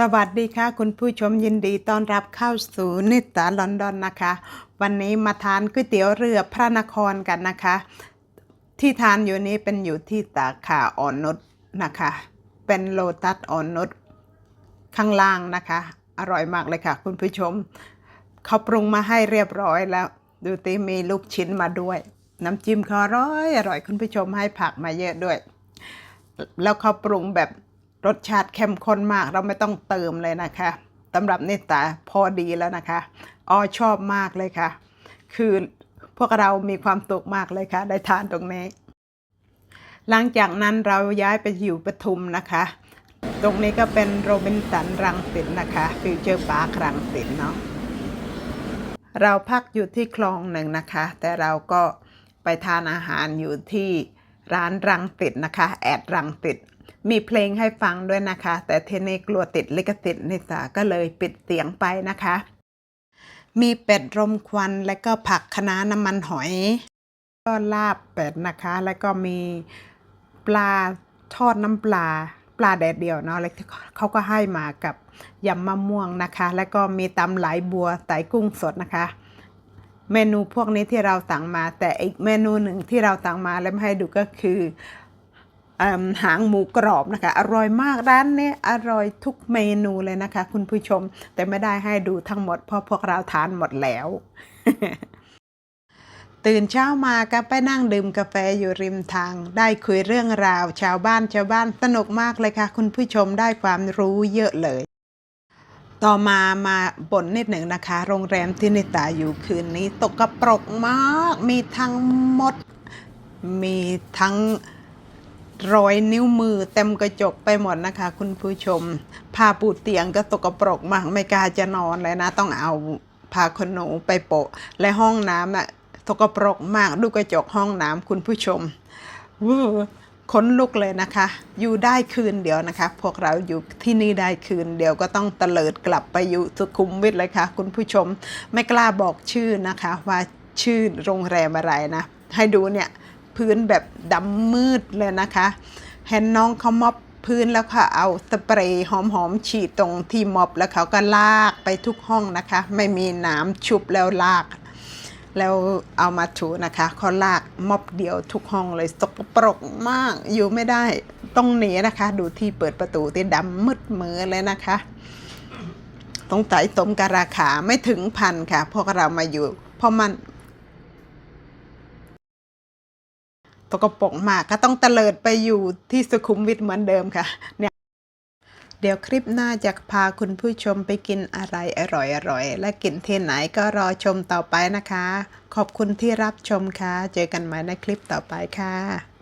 สวัสดีค่ะ คุณผู้ชมยินดีต้อนรับเข้าสู่นิตาลอนดอนนะคะ วันนี้มาทานก๋วยเตี๋ยวเรือพระนครกันนะคะ ที่ทานอยู่นี้เป็นอยู่ที่สาขาอ่อนนุชนะคะ เป็นโลตัสอ่อนนุชข้างล่างนะคะ อร่อยมากเลยค่ะ คุณผู้ชมเขาปรุงมาให้เรียบร้อยแล้ว ดูตีมีลูกชิ้นมาด้วย น้ำจิ้มเขาอร่อยอร่อยคุณผู้ชมให้ผักมาเยอะด้วย แล้วเขาปรุงแบบ รสชาติเข้มข้นมากเราไม่ต้องเติมเลยนะคะสำหรับนิตาพอดีแล้วนะคะออชอบมากเลยค่ะ คือพวกเรามีความสุขมากเลยค่ะ ได้ทานตรงนี้ หลังจากนั้นเราย้ายไปอยู่ปทุมนะคะ ตรงนี้ก็เป็นโรบินสันรังสิตนะคะฟิวเจอร์ปาร์ครังสิตเนาะเราพักอยู่ที่คลองหนึ่งนะคะ แต่เราก็ไปทานอาหารอยู่ที่ร้านรังติดนะคะ แอดรังติด มีเพลงให้ฟังด้วยนะคะ แต่เทนี้กลัวติดลิขสิทธิ์นิสาก็เลยปิดเสียงไปนะคะ มีเป็ดรมควันและก็ผักคะน้าน้ำมันหอย ก็ลาบเป็ดนะคะ แล้วก็มีปลาทอดน้ำปลาปลาแดดเดียวเนาะแล้วเขาก็ให้มากับยำมะม่วงนะคะ แล้วก็มีตำไหลบัวไตกุ้งสดนะคะ เมนูพวกนี้ที่เราสั่งมา แต่อีกเมนูหนึ่งที่เราสั่งมาแล้วมาให้ดูก็คือ หางหมูกรอบนะคะ อร่อยมากร้านนี้อร่อยทุกเมนูเลยนะคะ คุณผู้ชมแต่ไม่ได้ให้ดูทั้งหมดเพราะพวกเราทานหมดแล้ว ตื่นเช้ามาก็ไปนั่งดื่มกาแฟอยู่ริมทาง ได้คุยเรื่องราว ชาวบ้านชาวบ้านสนุกมากเลยค่ะ คุณผู้ชมได้ความรู้เยอะเลยต่อมามาบ่นนิดหนึ่งนะคะ โรงแรมที่นิตาอยู่คืนนี้ตกกระปรกมาก มีทั้งมด มีทั้ง รอยนิ้วมือเต็มกระจกไปหมดนะคะ คุณผู้ชมผ้าปูเตียงก็ตกปรกมากไม่กล้าจะนอนเลยนะ ต้องเอาผ้าขนหนูไปโปะ และห้องน้ำน่ะตกปรกมากดูกระจกห้องน้ำคุณผู้ชมวู้ขนลุกเลยนะคะ อยู่ได้คืนเดียวนะคะ พวกเราอยู่ที่นี่ได้คืนเดียวก็ต้องเตลิดกลับไปอยู่สุขุมวิทเลยค่ะ คุณผู้ชมไม่กล้าบอกชื่อนะคะ ว่าชื่อโรงแรมอะไรนะ ให้ดูเนี่ย พื้นแบบดำมืดเลยนะคะเห็นน้องเขามอบพื้นแล้วค่ะเอาสเปรย์หอมๆฉีดตรงที่มอบแล้วเขาก็ลากไปทุกห้องนะคะ ไม่มีน้ำชุบแล้วลาก แล้วเอามาถูนะคะเขาลากมอบเดียวทุกห้องเลยสกปรกมากอยู่ไม่ได้ต้องหนีนะคะ ดูที่เปิดประตูที่ดำมืดมือเลยนะคะต้องไต่ตมกบราคาไม่ถึงพันค่ะพวกเรามาอยู่เพราะมัน ตกปรกมากก็ต้องเตลิดไปอยู่ที่สุขุมวิทเหมือนเดิมค่ะเนี่ยเดี๋ยวคลิปหน้าจะพาคุณผู้ชมไปกินอะไรอร่อยๆ และกินที่ไหนก็รอชมต่อไปนะคะ ขอบคุณที่รับชมค่ะ เจอกันใหม่ในคลิปต่อไปค่ะ